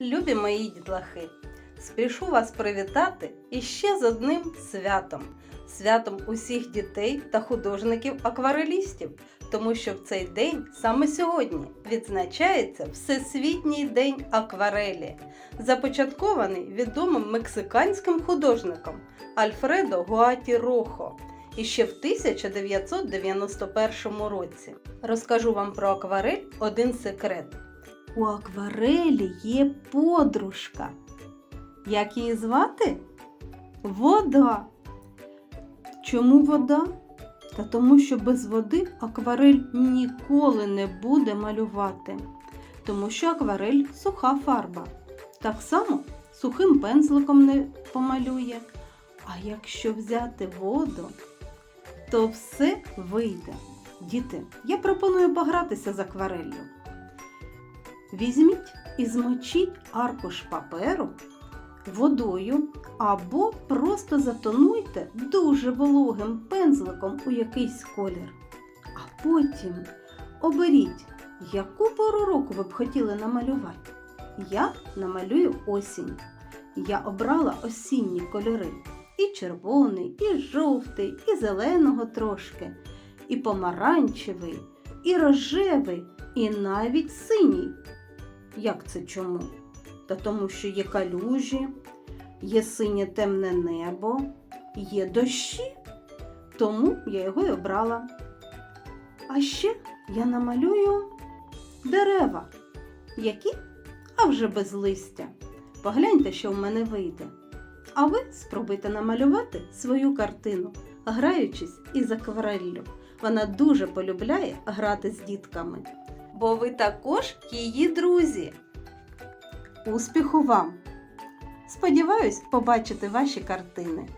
Любі мої дітлахи, спішу вас привітати іще з одним святом святом усіх дітей та художників-акварелістів, тому що в цей день саме сьогодні відзначається Всесвітній день акварелі, започаткований відомим мексиканським художником Альфредо Гуаті Рохо іще в 1991 році. Розкажу вам про акварель один секрет. У акварелі є подружка. Як її звати? Вода. Чому вода? Та тому, що без води акварель ніколи не буде малювати. Тому що акварель суха фарба. Так само сухим пензликом не помалює. А якщо взяти воду, то все вийде. Діти, я пропоную погратися з аквареллю. Візьміть і змочіть аркуш паперу водою або просто затонуйте дуже вологим пензликом у якийсь колір. А потім оберіть, яку пору року ви б хотіли намалювати. Я намалюю осінь. Я обрала осінні кольори. І червоний, і жовтий, і зеленого трошки, і помаранчевий, і рожевий, і навіть синій. Як це чому? Та тому, що є калюжі, є синє темне небо, є дощі, тому я його й обрала. А ще я намалюю дерева, які, а вже без листя. Погляньте, що в мене вийде. А ви спробуйте намалювати свою картину, граючись із аквареллю. Вона дуже полюбляє грати з дітками. Бо ви також її друзі. Успіху вам! Сподіваюсь побачити ваші картини.